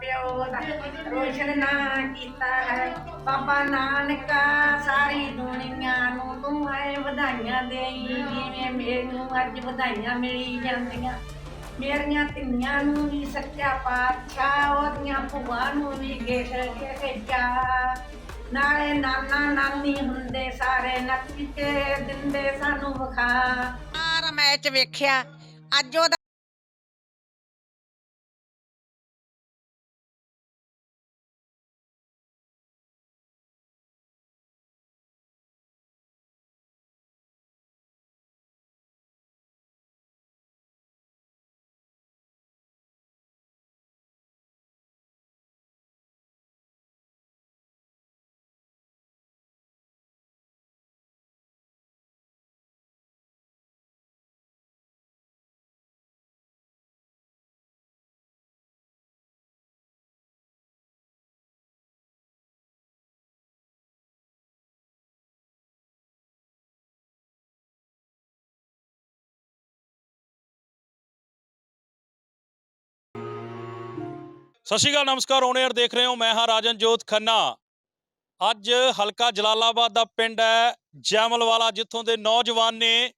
ਪਿਓ ਰੋਸ਼ਨ ਨਾ ਕੀਤਾ ਹੈ। ਬਾਬਾ ਨਾਨਕਾ, ਸਾਰੀ ਦੁਨੀਆ ਨੂੰ ਤੂੰ ਐ ਵਧਾਈਆਂ ਦੇਈ, ਜਿਵੇਂ ਮੈਨੂੰ ਅੱਜ ਵਧਾਈਆਂ ਮਿਲੀ ਜਾਂਦੀਆਂ। ਮੇਰੀਆਂ ਧੀਆਂ ਨੂੰ ਵੀ ਸੱਚਾ ਪਾਤਸ਼ਾਹ, ਉਹਦੀਆਂ ਭੂਆ ਨੂੰ ਵੀ ਗੇਟ ਜਾ ਨਾਲੇ ਨਾਨਾ ਨਾਨੀ ਹੁੰਦੇ ਸਾਰੇ ਨੱਚ ਕੇ ਦਿੰਦੇ ਸਾਨੂੰ ਵਿਖਾ। ਸਾਰਾ ਮੈਚ ਵੇਖਿਆ, ਅੱਜ ਉਹਦਾ ਸਤਿ ਸ਼੍ਰੀ ਅਕਾਲ, ਨਮਸਕਾਰ, ਔਨ 에ਅਰ ਦੇਖ ਰਹੇ ਹੋ ਮੈਂ ਹਾਂ ਰਾਜਨ ਜੋਤ ਖੰਨਾ। ਅੱਜ ਹਲਕਾ ਜਲਾਲਾਬਾਦ ਦਾ ਪਿੰਡ ਹੈ, ਜੈਮਲਵਾਲਾ, ਜਿੱਥੋਂ ਦੇ ਨੌਜਵਾਨ ਨੇ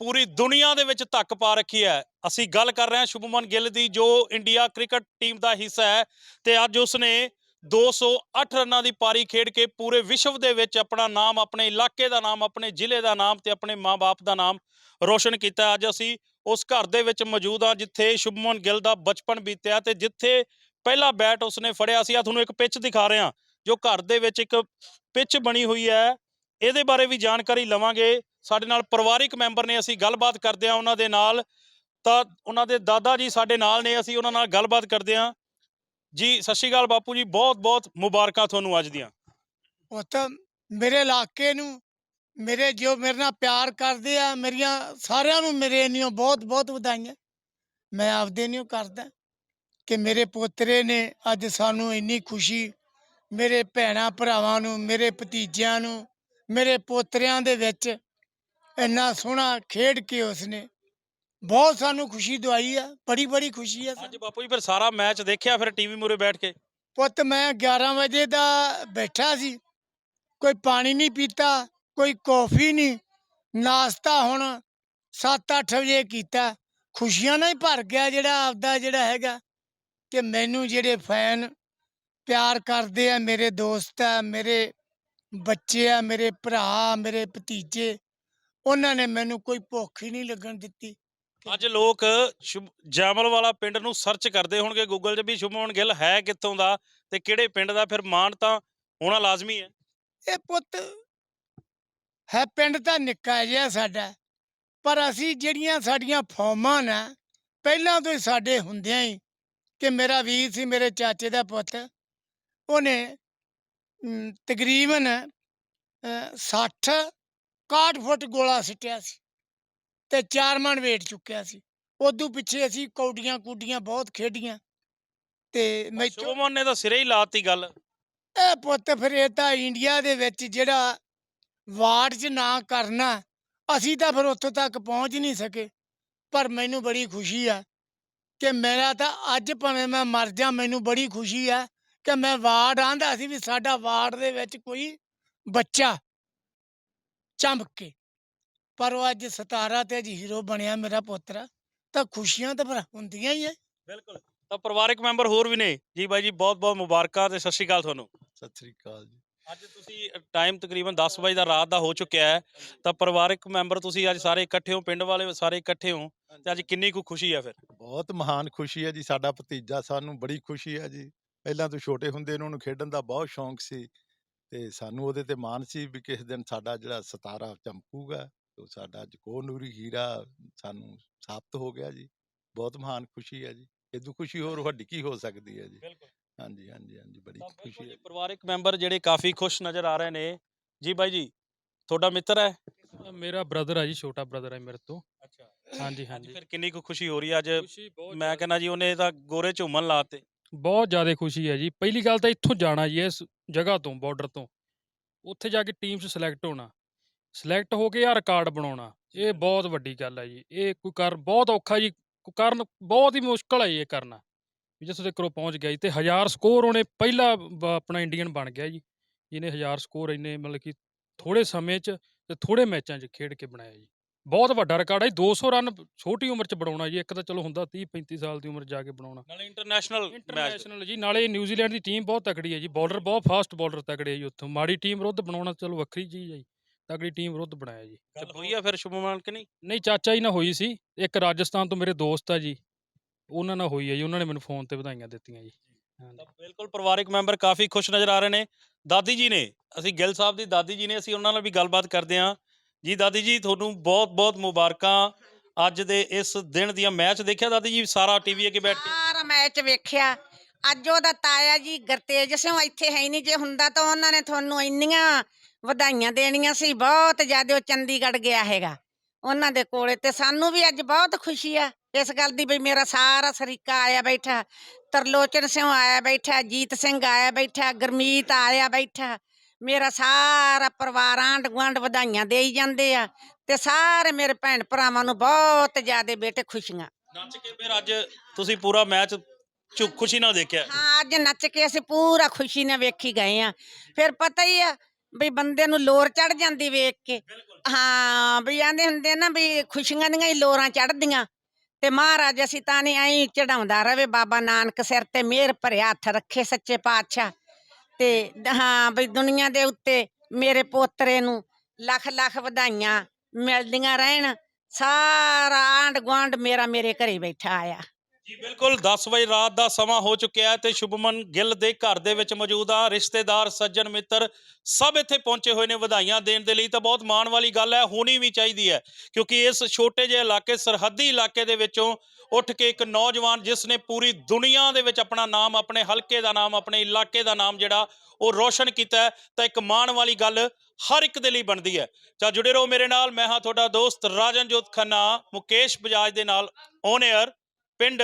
ਪੂਰੀ ਦੁਨੀਆ ਦੇ ਵਿੱਚ ਧੱਕ ਪਾ ਰੱਖੀ ਹੈ। ਅਸੀਂ ਗੱਲ ਕਰ ਰਹੇ ਹਾਂ ਸ਼ੁਭਮਨ ਗਿੱਲ ਦੀ, ਜੋ ਇੰਡੀਆ ਕ੍ਰਿਕਟ ਟੀਮ ਦਾ ਹਿੱਸਾ ਹੈ ਤੇ ਅੱਜ ਉਸਨੇ 208 ਰਨਾਂ ਦੀ ਪਾਰੀ ਖੇਡ ਕੇ ਪੂਰੇ ਵਿਸ਼ਵ ਦੇ ਵਿੱਚ ਆਪਣਾ ਨਾਮ, ਆਪਣੇ ਇਲਾਕੇ ਦਾ ਨਾਮ, ਆਪਣੇ ਜ਼ਿਲ੍ਹੇ ਦਾ ਨਾਮ ਤੇ ਆਪਣੇ ਮਾਪੇ ਦਾ ਨਾਮ ਰੋਸ਼ਨ ਕੀਤਾ। ਅੱਜ ਅਸੀਂ ਉਸ ਘਰ ਦੇ ਵਿੱਚ ਮੌਜੂਦ ਹਾਂ, ਜਿੱਥੇ ਸ਼ੁਭਮਨ ਗਿੱਲ ਦਾ ਬਚਪਨ ਬੀਤਿਆ ਤੇ ਜਿੱਥੇ ਪਹਿਲਾ ਬੈਟ ਉਸਨੇ ਫੜਿਆ ਸੀ। ਆ ਤੁਹਾਨੂੰ ਇੱਕ ਪਿੱਚ ਦਿਖਾ ਰਿਹਾ, ਜੋ ਘਰ ਦੇ ਵਿੱਚ ਇੱਕ ਪਿੱਚ ਬਣੀ ਹੋਈ ਹੈ। ਇਹਦੇ ਬਾਰੇ ਵੀ ਜਾਣਕਾਰੀ ਲਵਾਂਗੇ। ਸਾਡੇ ਨਾਲ ਪਰਿਵਾਰਿਕ ਮੈਂਬਰ ਨੇ ਅਸੀਂ ਗੱਲਬਾਤ ਕਰਦੇ ਹਾਂ ਉਹਨਾਂ ਦੇ ਨਾਲ। ਤਾਂ ਉਹਨਾਂ ਦੇ ਦਾਦਾ ਜੀ ਸਾਡੇ ਨਾਲ ਨੇ, ਅਸੀਂ ਉਹਨਾਂ ਨਾਲ ਗੱਲਬਾਤ ਕਰਦੇ ਹਾਂ। ਜੀ, ਸਤਿ ਸ਼੍ਰੀ ਅਕਾਲ ਬਾਪੂ ਜੀ। ਬਹੁਤ ਬਹੁਤ ਮੁਬਾਰਕਾਂ ਤੁਹਾਨੂੰ ਅੱਜ ਦੀਆਂ। ਪੁੱਤ, ਮੇਰੇ ਇਲਾਕੇ ਨੂੰ, ਮੇਰੇ ਜੋ ਮੇਰੇ ਨਾਲ ਪਿਆਰ ਕਰਦੇ ਆ, ਮੇਰੀਆਂ ਸਾਰਿਆਂ ਨੂੰ ਮੇਰੇ ਨਿਓ ਬਹੁਤ ਬਹੁਤ ਵਧਾਈਆਂ। ਮੈਂ ਆਪਦੇ ਨਿਓ ਕਰਦਾ। ਕਿ ਮੇਰੇ ਪੋਤਰੇ ਨੇ ਅੱਜ ਸਾਨੂੰ ਇੰਨੀ ਖੁਸ਼ੀ ਮੇਰੇ ਭੈਣਾਂ ਭਰਾਵਾਂ ਨੂੰ ਮੇਰੇ ਭਤੀਜਿਆਂ ਨੂੰ ਮੇਰੇ ਪੋਤਰਿਆਂ ਦੇ ਵਿੱਚ ਇੰਨਾ ਸੋਹਣਾ ਖੇਡ ਕੇ ਉਸਨੇ ਬਹੁਤ ਸਾਨੂੰ ਖੁਸ਼ੀ ਦਵਾਈ ਆ ਬੜੀ ਬੜੀ ਖੁਸ਼ੀ ਆ ਅੱਜ। ਬਾਪੂ ਜੀ ਫਿਰ ਸਾਰਾ ਮੈਚ ਦੇਖਿਆ ਫਿਰ ਟੀਵੀ ਮੂਰੇ ਬੈਠ ਕੇ? ਪੁੱਤ ਮੈਂ 11 ਵਜੇ ਦਾ ਬੈਠਾ ਸੀ। ਕੋਈ ਪਾਣੀ ਨਹੀਂ ਪੀਤਾ ਕੋਈ ਕੌਫੀ ਨਹੀਂ ਨਾਸ਼ਤਾ ਹੁਣ 7-8 ਵਜੇ ਕੀਤਾ। ਖੁਸ਼ੀਆਂ ਨਾਲ ਹੀ ਭਰ ਗਿਆ ਜਿਹੜਾ ਆਪਦਾ ਜਿਹੜਾ ਹੈਗਾ। ਕਿ ਮੈਨੂੰ ਜਿਹੜੇ ਫੈਨ ਪਿਆਰ ਕਰਦੇ ਆ ਮੇਰੇ ਦੋਸਤ ਆ ਮੇਰੇ ਬੱਚੇ ਆ ਮੇਰੇ ਭਰਾ ਮੇਰੇ ਭਤੀਜੇ ਉਹਨਾਂ ਨੇ ਮੈਨੂੰ ਕੋਈ ਭੁੱਖ ਹੀ ਨਹੀਂ ਲੱਗਣ ਦਿੱਤੀ। ਅੱਜ ਲੋਕ ਜੈਮਲ ਵਾਲਾ ਪਿੰਡ ਨੂੰ ਸਰਚ ਕਰਦੇ ਹੋਣਗੇ ਗੂਗਲ 'ਚ ਵੀ ਸ਼ੁਭਮਨ ਗਿੱਲ ਹੈ ਕਿੱਥੋਂ ਦਾ ਤੇ ਕਿਹੜੇ ਪਿੰਡ ਦਾ ਫਿਰ ਮਾਣ ਤਾਂ ਹੋਣਾ ਲਾਜ਼ਮੀ ਹੈ। ਇਹ ਪੁੱਤ ਹੈ ਪਿੰਡ ਤਾਂ ਨਿੱਕਾ ਜਿਹਾ ਸਾਡਾ ਪਰ ਅਸੀਂ ਜਿਹੜੀਆਂ ਸਾਡੀਆਂ ਫੌਮਾਂ ਨੇ ਪਹਿਲਾਂ ਤੋਂ ਹੀ ਸਾਡੇ ਹੁੰਦਿਆਂ ਹੀ ਕਿ ਮੇਰਾ ਵੀਰ ਸੀ ਮੇਰੇ ਚਾਚੇ ਦਾ ਪੁੱਤ ਉਹਨੇ ਤਕਰੀਬਨ ਅ, 60 61 ਫੁੱਟ ਗੋਲਾ ਸਿੱਟਿਆ ਸੀ ਤੇ ਚਾਰ ਮਣ ਵੇਟ ਚੁੱਕਿਆ ਸੀ। ਉਦੋਂ ਪਿੱਛੇ ਅਸੀਂ ਕੌਡੀਆਂ ਕੂਡੀਆਂ ਬਹੁਤ ਖੇਡੀਆਂ ਤੇ ਮੈਚੋਂ ਸ਼ੁਭਮਨ ਨੇ ਤਾਂ ਸਿਰੇ ਹੀ ਲਾਤੀ ਗੱਲ। ਇਹ ਪੁੱਤ ਫਿਰ ਇਹ ਤਾਂ ਇੰਡੀਆ ਦੇ ਵਿੱਚ ਜਿਹੜਾ ਵਾਰਡ 'ਚ ਨਾ ਕਰਨਾ ਅਸੀਂ ਤਾਂ ਫਿਰ ਉੱਥੋਂ ਤੱਕ ਪਹੁੰਚ ਨਹੀਂ ਸਕੇ ਪਰ ਮੈਨੂੰ ਬੜੀ ਖੁਸ਼ੀ ਆ ਕਿ ਮੇਰਾ ਤਾਂ ਅੱਜ ਭਾਵੇਂ ਮੈਂ ਮਰ ਜਾ ਮੈਨੂੰ ਬੜੀ ਖੁਸ਼ੀ ਆ ਕਿ ਮੈਂ ਵਾਰਡ ਆਂਦਾ ਸੀ ਵੀ ਸਾਡਾ ਵਾਰਡ ਦੇ ਵਿੱਚ ਕੋਈ ਬੱਚਾ ਚਮਕ ਕੇ। ਪਰ ਉਹ ਅੱਜ 17 ਤੇ ਅੱਜ ਹੀਰੋ ਬਣਿਆ ਮੇਰਾ ਪੁੱਤਰ ਤਾਂ ਖੁਸ਼ੀਆਂ ਤਾਂ ਫਿਰ ਹੁੰਦੀਆਂ ਹੀ ਐ। ਬਿਲਕੁਲ। ਤਾਂ ਪਰਿਵਾਰਕ ਮੈਂਬਰ ਹੋਰ ਵੀ ਨੇ। ਜੀ ਬਾਈ ਜੀ ਬਹੁਤ ਬਹੁਤ ਮੁਬਾਰਕਾਂ ਤੇ ਸਤਿ ਸ਼੍ਰੀ ਅਕਾਲ ਤੁਹਾਨੂੰ। ਸਤਿ ਸ੍ਰੀ ਅਕਾਲ ਜੀ। ਅੱਜ ਤੁਸੀਂ ਟਾਈਮ ਤਕਰੀਬਨ 10 ਵਜੇ ਦਾ ਰਾਤ ਦਾ ਹੋ ਚੁੱਕਿਆ ਹੈ। ਤਾਂ ਪਰਿਵਾਰਕ ਮੈਂਬਰ ਤੁਸੀਂ ਅੱਜ ਸਾਰੇ ਇਕੱਠੇ ਹੋ ਪਿੰਡ ਵਾਲੇ ਸਾਰੇ ਇਕੱਠੇ ਹੋ ਤੇ ਅੱਜ ਕਿੰਨੀ ਕੁ ਖੁਸ਼ੀ ਹੈ ਫਿਰ? ਬਹੁਤ ਮਹਾਨ ਖੁਸ਼ੀ ਹੈ ਜੀ ਸਾਡਾ ਭਤੀਜਾ ਸਾਨੂੰ ਬੜੀ ਖੁਸ਼ੀ ਹੈ ਜੀ। ਪਹਿਲਾਂ ਤੋਂ ਛੋਟੇ ਹੁੰਦੇ ਨੂੰ ਉਹਨੂੰ ਖੇਡਣ ਦਾ ਬਹੁਤ ਸ਼ੌਂਕ ਸੀ ਤੇ ਸਾਨੂੰ ਉਹਦੇ ਤੇ ਮਾਣ ਸੀ ਵੀ ਕਿਸ ਦਿਨ ਸਾਡਾ ਜਿਹੜਾ ਸਤਾਰਾ ਚਮਕੂਗਾ ਤੇ ਸਾਡਾ ਅੱਜ ਕੋਨੂਰੀ ਹੀਰਾ ਸਾਨੂੰ ਸਾਬਤ ਹੋ ਗਿਆ ਜੀ। ਬਹੁਤ ਮਹਾਨ ਖੁਸ਼ੀ ਹੈ ਜੀ। ਇਦੋਂ ਖੁਸ਼ੀ ਹੋਰ ਵੱਡੀ ਕੀ ਹੋ ਸਕਦੀ ਹੈ ਜੀ? ਬਿਲਕੁਲ। ਹਾਂਜੀ ਹਾਂਜੀ। ਖੁਸ਼ੀ ਬਿਲਕੁਲ ਹੈ ਜੀ ਪਰਿਵਾਰਕ ਮੈਂਬਰ ਜਿਹੜੇ ਕਾਫੀ ਖੁਸ਼ ਨਜ਼ਰ ਆ ਰਹੇ ਨੇ। ਜੀ ਬਾਈ ਜੀ ਤੁਹਾਡਾ ਮਿੱਤਰ ਹੈ? ਅ, ਮੇਰਾ ਬ੍ਰਦਰ ਆ ਜੀ ਛੋਟਾ ਬ੍ਰਦਰ ਹੈ ਮੇਰੇ ਤੋਂ। ਅੱਛਾ। ਹਾਂਜੀ ਅੱਜ ਹਾਂਜੀ। ਫਿਰ ਕਿੰਨੀ ਕੁ ਖੁਸ਼ੀ ਹੋ ਰਹੀ ਹੈ ਅੱਜ? ਖੁਸ਼ੀ ਬਹੁਤ ਮੈਂ ਕਹਿੰਦਾ ਜੀ ਉਹਨੇ ਤਾਂ ਗੋਰੇ ਝੂਮਣ ਲਾਤੇ ਬਹੁਤ ਜ਼ਿਆਦਾ ਖੁਸ਼ੀ ਹੈ ਜੀ। ਪਹਿਲੀ ਗੱਲ ਤਾਂ ਇੱਥੋਂ ਜਾਣਾ ਜੀ ਇਸ ਜਗ੍ਹਾ ਤੋਂ ਬਾਰਡਰ ਤੋਂ। ਉੱਥੇ ਜਾ ਕੇ ਟੀਮ 'ਚ ਸਿਲੈਕਟ ਹੋਣਾ। ਸਿਲੈਕਟ ਹੋ ਕੇ ਆ ਰਿਕਾਰਡ ਬਣਾਉਣਾ। ਇਹ ਬਹੁਤ ਵੱਡੀ ਗੱਲ ਹੈ ਜੀ। ਇਹ ਕੋਈ ਕਰ ਬਹੁਤ ਔਖਾ ਜੀ। ਕਰਨ ਬਹੁਤ ਹੀ ਮੁਸ਼ਕਲ ਹੈ ਜੀ ਇਹ ਕਰਨਾ। ਵੀ ਜਿੱਥੋਂ ਤੱਕ ਉਹ ਪਹੁੰਚ ਗਿਆ ਜੀ ਤੇ 1000 ਸਕੋਰ ਉਹਨੇ ਪਹਿਲਾ ਆਪਣਾ ਇੰਡੀਅਨ ਬਣ ਗਿਆ ਜੀ ਜਿਹਨੇ 1000 ਸਕੋਰ ਇੰਨੇ ਮਤਲਬ ਕਿ ਥੋੜੇ ਸਮੇਂ 'ਚ ਤੇ ਥੋੜੇ ਮੈਚਾਂ 'ਚ ਖੇਡ ਕੇ ਬਣਾਇਆ ਜੀ। ਬਹੁਤ ਵੱਡਾ ਰਿਕਾਰਡ ਹੈ ਜੀ 200 ਰਨ ਛੋਟੀ ਉਮਰ 'ਚ ਬਣਾਉਣਾ ਜੀ ਇੱਕ ਤਾਂ ਚਲੋ ਹੁੰਦਾ 30 35 ਸਾਲ ਦੀ ਉਮਰ ਜਾ ਕੇ ਬਣਾਉਣਾ। ਨਾਲੇ ਇੰਟਰਨੈਸ਼ਨਲ ਇੰਟਰਨੈਸ਼ਨਲ ਜੀ ਨਾਲੇ ਨਿਊਜ਼ੀਲੈਂਡ ਦੀ ਟੀਮ ਬਹੁਤ ਤਕੜੀ ਹੈ ਜੀ ਬਾਲਰ ਬਹੁਤ ਫਾਸਟ ਬਾਲਰ ਤਕੜੇ ਹੈ ਜੀ ਉੱਥੋਂ ਮਾੜੀ ਟੀਮ ਵਿਰੁੱਧ ਬਣਾਉਣਾ ਚਲੋ ਵੱਖਰੀ ਚੀਜ਼ ਹੈ ਜੀ ਤਕੜੀ ਟੀਮ ਵਿਰੁੱਧ ਬਣਾਇਆ ਜੀ। ਹੋਈ ਆ ਫਿਰ ਸ਼ੁਭਮਨ ਕਿ ਨਹੀਂ? ਨਹੀਂ ਚਾਚਾ ਜੀ ਨਾਲ ਹੋਈ ਸੀ ਇੱਕ ਰਾਜਸਥਾਨ ਤੋਂ ਮੇਰੇ ਦੋਸਤ ਆ ਜੀ ਉਹਨਾਂ ਨਾਲ ਹੋਈ ਹੈ ਜੀ ਉਹਨਾਂ ਨੇ ਮੈਨੂੰ ਫੋਨ ਤੇ ਵਧਾਈਆਂ ਦਿੱਤੀਆਂ ਜੀ। ਹਾਂਜੀ। ਬਿਲਕੁਲ ਪਰਿਵਾਰਕ ਮੈਂਬਰ ਕਾਫੀ ਖੁਸ਼ ਨਜ਼ਰ ਆ ਰਹੇ ਨੇ। ਦਾਦੀ ਜੀ ਨੇ ਅਸੀਂ ਗਿੱਲ ਸਾਹਿਬ ਦੀ ਦਾਦੀ ਜੀ ਨੇ ਅਸੀਂ ਉਹਨਾਂ ਨਾਲ ਵੀ ਗੱਲਬਾਤ ਕਰਦੇ ਹਾਂ। ਜੀ ਦਾਦੀ ਜੀ ਤੁਹਾਨੂੰ ਬਹੁਤ ਬਹੁਤ ਮੁਬਾਰਕਾਂ। ਅੱਜ ਦੇ ਇਸ ਦਿਨ ਦੀਆਂ ਮੈਚ ਦੇਖਿਆ ਦਾਦੀ ਜੀ? ਸਾਰਾ ਟੀਵੀ ਅੱਗੇ ਬੈਠ ਕੇ। ਸਾਰਾ ਮੈਚ ਵੇਖਿਆ। ਅੱਜ ਉਹਦਾ ਤਾਇਆ ਜੀ ਗਰਤੇਜ ਸਿੰਘ ਇੱਥੇ ਹੈ ਨਹੀਂ ਜੇ ਹੁੰਦਾ ਤਾਂ ਉਹਨਾਂ ਨੇ ਤੁਹਾਨੂੰ ਇੰਨੀਆਂ ਵਧਾਈਆਂ ਦੇਣੀਆਂ ਸੀ ਬਹੁਤ ਜ਼ਿਆਦਾ ਉਹ ਚੰਡੀਗੜ੍ਹ ਗਿਆ ਹੈਗਾ। ਉਹਨਾਂ ਦੇ ਕੋਲੇ ਤੇ ਸਾਨੂੰ ਵੀ ਅੱਜ ਬਹੁਤ ਖੁਸ਼ੀ ਆ। ਇਸ ਗੱਲ ਦੀ ਵੀ ਮੇਰਾ ਸਾਰਾ ਸਰੀਕਾ ਆਇਆ ਬੈਠਾ ਤਰਲੋਚਨ ਸਿੰਘ ਆਇਆ ਬੈਠਾ ਜੀਤ ਸਿੰਘ ਆਇਆ ਬੈਠਾ ਗਰਮੀਤ ਆਇਆ ਬੈਠਾ। ਮੇਰਾ ਸਾਰਾ ਪਰਿਵਾਰ ਆਂਢ ਗੁਆਂਢ ਵਧਾਈਆਂ ਦੇਈ ਜਾਂਦੇ ਆ ਤੇ ਸਾਰੇ ਮੇਰੇ ਭੈਣ ਭਰਾਵਾਂ ਨੂੰ ਬਹੁਤ ਜ਼ਿਆਦਾ ਬੇਟੇ ਖੁਸ਼ੀਆਂ। ਨੱਚ ਕੇ ਫਿਰ ਅੱਜ ਤੁਸੀਂ ਪੂਰਾ ਮੈਚ ਚੁ ਖੁਸ਼ੀ ਨਾਲ ਦੇਖਿਆ। ਹਾਂ ਅੱਜ ਨੱਚ ਕੇ ਅਸੀਂ ਪੂਰਾ ਖੁਸ਼ੀ ਨਾਲ ਵੇਖੀ ਗਏ ਆ। ਫਿਰ ਪਤਾ ਹੀ ਆ ਵੀ ਬੰਦੇ ਨੂੰ ਲੋਰ ਚੜ ਜਾਂਦੀ ਵੇਖ ਕੇ। ਹਾਂ ਵੀ ਆਂਦੇ ਹੁੰਦੇ ਨਾ ਵੀ ਖੁਸ਼ੀਆਂ ਦੀਆਂ ਹੀ ਲੋਰਾਂ ਚੜਦੀਆਂ ਤੇ ਮਹਾਰਾਜ ਅਸੀਂ ਤਾਂ ਨਹੀਂ ਐਂ ਚੜਾਉਂਦਾ ਰਵੇ ਬਾਬਾ ਨਾਨਕ ਸਿਰ ਤੇ ਮਿਹਰ ਭਰਿਆ ਹੱਥ ਰੱਖੇ ਸੱਚੇ ਪਾਤਸ਼ਾਹ। ਤੇ ਹਾਂ ਬਈ ਦੁਨੀਆ ਦੇ ਉੱਤੇ ਮੇਰੇ ਪੋਤਰੇ ਨੂੰ ਲੱਖ ਲੱਖ ਵਧਾਈਆਂ ਮਿਲਦੀਆਂ ਰਹਿਣ। ਸਾਰਾ ਆਂਢ ਗੁਆਂਢ ਮੇਰਾ ਮੇਰੇ ਘਰੇ ਬੈਠਾ ਆਇਆ। ਜੀ ਬਿਲਕੁਲ 10 ਵਜੇ ਰਾਤ ਦਾ ਸਮਾਂ ਹੋ ਚੁੱਕਿਆ ਹੈ ਤੇ ਸ਼ੁਭਮਨ ਗਿੱਲ ਦੇ ਘਰ ਦੇ ਵਿੱਚ ਮੌਜੂਦ ਆ। ਰਿਸ਼ਤੇਦਾਰ, ਸੱਜਣ ਮਿੱਤਰ ਸਭ ਇੱਥੇ ਪਹੁੰਚੇ ਹੋਏ ਨੇ ਵਧਾਈਆਂ ਦੇਣ ਦੇ ਲਈ। ਤਾਂ ਬਹੁਤ ਮਾਣ ਵਾਲੀ ਗੱਲ ਹੈ, ਹੋਣੀ ਵੀ ਚਾਹੀਦੀ ਹੈ ਕਿਉਂਕਿ ਇਸ ਛੋਟੇ ਜਿਹੇ ਇਲਾਕੇ, ਸਰਹੱਦੀ ਇਲਾਕੇ ਦੇ ਵਿੱਚੋਂ ਉੱਠ ਕੇ ਇੱਕ ਨੌਜਵਾਨ ਜਿਸ ਨੇ ਪੂਰੀ ਦੁਨੀਆ ਦੇ ਵਿੱਚ ਆਪਣਾ ਨਾਮ, ਆਪਣੇ ਹਲਕੇ ਦਾ ਨਾਮ, ਆਪਣੇ ਇਲਾਕੇ ਦਾ ਨਾਮ ਜਿਹੜਾ ਉਹ ਰੋਸ਼ਨ ਕੀਤਾ ਤਾਂ ਇੱਕ ਮਾਣ ਵਾਲੀ ਗੱਲ ਹਰ ਇੱਕ ਦੇ ਲਈ ਬਣਦੀ ਹੈ। ਤਾਂ ਜੁੜੇ ਰਹੋ ਮੇਰੇ ਨਾਲ, ਮੈਂ ਹਾਂ ਤੁਹਾਡਾ ਦੋਸਤ ਰਾਜਨਜੋਤ ਖੰਨਾ, ਮੁਕੇਸ਼ ਬਜਾਜ ਦੇ ਨਾਲ ਔਨ 에ਅਰ ਪਿੰਡ